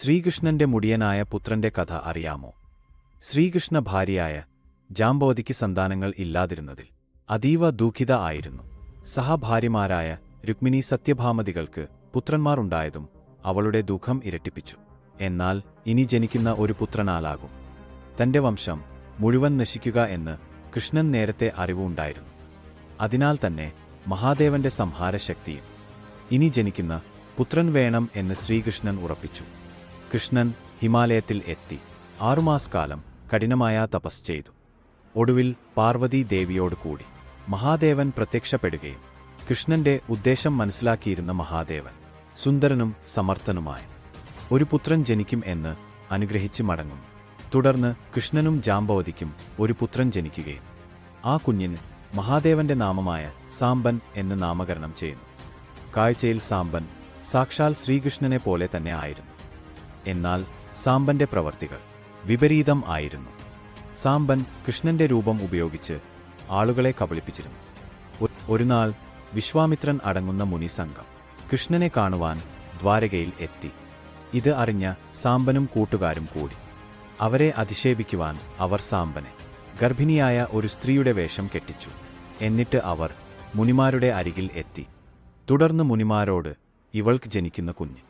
ശ്രീകൃഷ്ണന്റെ മുടിയനായ പുത്രന്റെ കഥ അറിയാമോ? ശ്രീകൃഷ്ണ ഭാര്യയായ ജാംബവതിക്ക് സന്താനങ്ങൾ ഇല്ലാതിരുന്നതിൽ അതീവ ദുഃഖിത ആയിരുന്നു. സഹഭാര്യമാരായ രുക്മിണി സത്യഭാമതികൾക്ക് പുത്രന്മാരുണ്ടായതും അവളുടെ ദുഃഖം ഇരട്ടിപ്പിച്ചു. എന്നാൽ ഇനി ജനിക്കുന്ന ഒരു പുത്രനാലാകും. തന്റെ വംശം മുഴുവൻ നശിക്കുക എന്ന് കൃഷ്ണൻ നേരത്തെ അറിവുണ്ടായിരുന്നു. അതിനാൽ തന്നെ മഹാദേവന്റെ സംഹാരശക്തിയും ഇനി ജനിക്കുന്ന പുത്രൻ വേണം എന്ന് ശ്രീകൃഷ്ണൻ ഉറപ്പിച്ചു. കൃഷ്ണൻ ഹിമാലയത്തിൽ എത്തി. ആറുമാസക്കാലം കഠിനമായ തപസ് ചെയ്തു. ഒടുവിൽ പാർവതി ദേവിയോട് കൂടി മഹാദേവൻ പ്രത്യക്ഷപ്പെടുകയും കൃഷ്ണന്റെ ഉദ്ദേശം മനസ്സിലാക്കിയിരുന്ന മഹാദേവൻ സുന്ദരനും സമർത്ഥനുമായ ഒരു പുത്രൻ ജനിക്കും എന്ന് അനുഗ്രഹിച്ച് മടങ്ങും തുടർന്ന് കൃഷ്ണനും ജാമ്പവതിക്കും ഒരു പുത്രൻ ജനിക്കുകയും ആ കുഞ്ഞിന് മഹാദേവന്റെ നാമമായ സാമ്പൻ എന്ന് നാമകരണം ചെയ്യുന്നു. കാഴ്ചയിൽ സാമ്പൻ സാക്ഷാൽ ശ്രീകൃഷ്ണനെ പോലെ തന്നെ ആയിരുന്നു. എന്നാൽ സാമ്പന്റെ പ്രവർത്തികൾ വിപരീതം ആയിരുന്നു. സാമ്പൻ കൃഷ്ണന്റെ രൂപം ഉപയോഗിച്ച് ആളുകളെ കബളിപ്പിച്ചിരുന്നു. ഒരു ഒരുനാൾ വിശ്വാമിത്രൻ അടങ്ങുന്ന മുനി സംഘം കൃഷ്ണനെ കാണുവാൻ ദ്വാരകയിൽ എത്തി. ഇത് അറിഞ്ഞ സാമ്പനും കൂട്ടുകാരും കൂടി. അവരെ അധിക്ഷേപിക്കുവാൻ അവർ സാമ്പനെ ഗർഭിണിയായ ഒരു സ്ത്രീയുടെ വേഷം കെട്ടിച്ചു. എന്നിട്ട് അവർ മുനിമാരുടെ അരികിൽ എത്തി. തുടർന്ന് മുനിമാരോട് ഇവൾക്ക് ജനിക്കുന്ന കുഞ്ഞ്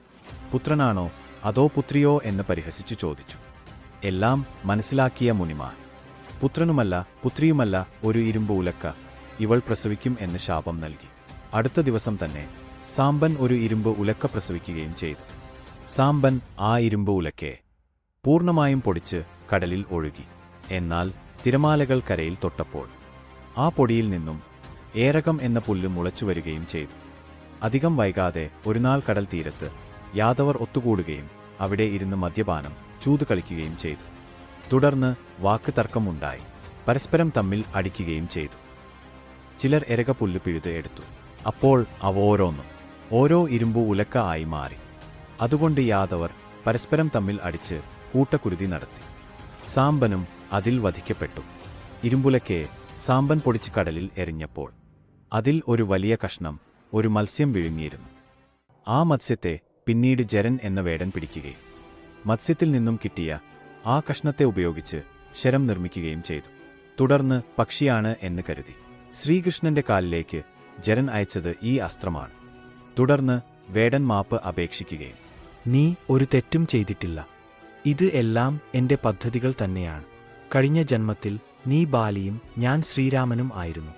പുത്രനാണോ അതോ പുത്രിയോ എന്ന് പരിഹസിച്ചു ചോദിച്ചു. എല്ലാം മനസ്സിലാക്കിയ മുനിമാർ പുത്രനുമല്ല പുത്രിയുമല്ല ഒരു ഇരുമ്പ് ഉലക്ക. ഇവൾ പ്രസവിക്കും എന്ന് ശാപം നൽകി. അടുത്ത ദിവസം തന്നെ സാമ്പൻ ഒരു ഇരുമ്പ് ഉലക്ക പ്രസവിക്കുകയും ചെയ്തു. സാമ്പൻ ആ ഇരുമ്പ് ഉലക്കയെ പൂർണമായും പൊടിച്ച് കടലിൽ ഒഴുകി. എന്നാൽ തിരമാലകൾ കരയിൽ തൊട്ടപ്പോൾ ആ പൊടിയിൽ നിന്നും ഏരകം എന്ന പുല്ല് മുളച്ചു വരികയും ചെയ്തു. അധികം വൈകാതെ ഒരുനാൾ കടൽ തീരത്ത് യാദവർ ഒത്തുകൂടുകയും അവിടെ ഇരുന്ന് മദ്യപാനം ചൂത് കളിക്കുകയും ചെയ്തു. തുടർന്ന് വാക്ക് തർക്കമുണ്ടായി. പരസ്പരം തമ്മിൽ അടിക്കുകയും ചെയ്തു. ചിലർ എരക പുല്ല് പിഴുത് എടുത്തു. അപ്പോൾ അവ ഓരോന്നും ഓരോ ഇരുമ്പു ഉലക്ക ആയി മാറി. അതുകൊണ്ട് യാദവർ പരസ്പരം തമ്മിൽ അടിച്ച് കൂട്ടക്കുരുതി നടത്തി. സാമ്പനും അതിൽ വധിക്കപ്പെട്ടു. ഇരുമ്പുലക്കയെ സാമ്പൻ പൊടിച്ച് കടലിൽ എറിഞ്ഞപ്പോൾ അതിൽ ഒരു വലിയ കഷ്ണം ഒരു മത്സ്യം വിഴുങ്ങിയിരുന്നു. ആ മത്സ്യത്തെ പിന്നീട് ജരൻ എന്ന വേടൻ പിടിക്കുകയും മത്സ്യത്തിൽ നിന്നും കിട്ടിയ ആ കഷ്ണത്തെ ഉപയോഗിച്ച് ശരം നിർമ്മിക്കുകയും ചെയ്തു. തുടർന്ന് പക്ഷിയാണ് എന്ന് കരുതി. ശ്രീകൃഷ്ണന്റെ കാലിലേക്ക് ജരൻ അയച്ചത് ഈ അസ്ത്രമാണ്. തുടർന്ന് വേടൻ മാപ്പ് അപേക്ഷിക്കുകയും നീ ഒരു തെറ്റും ചെയ്തിട്ടില്ല. ഇത് എല്ലാം എന്റെ പദ്ധതികൾ തന്നെയാണ്. കഴിഞ്ഞ ജന്മത്തിൽ നീ ബാലിയും ഞാൻ ശ്രീരാമനും ആയിരുന്നു.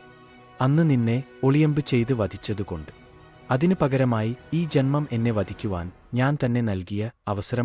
അന്ന് നിന്നെ ഒളിയമ്പ് ചെയ്ത് വധിച്ചതുകൊണ്ട്. അതിനു പകരമായി ഈ ജന്മം എന്നെ വധിക്കുവാൻ ഞാൻ തന്നെ നൽകിയ അവസരം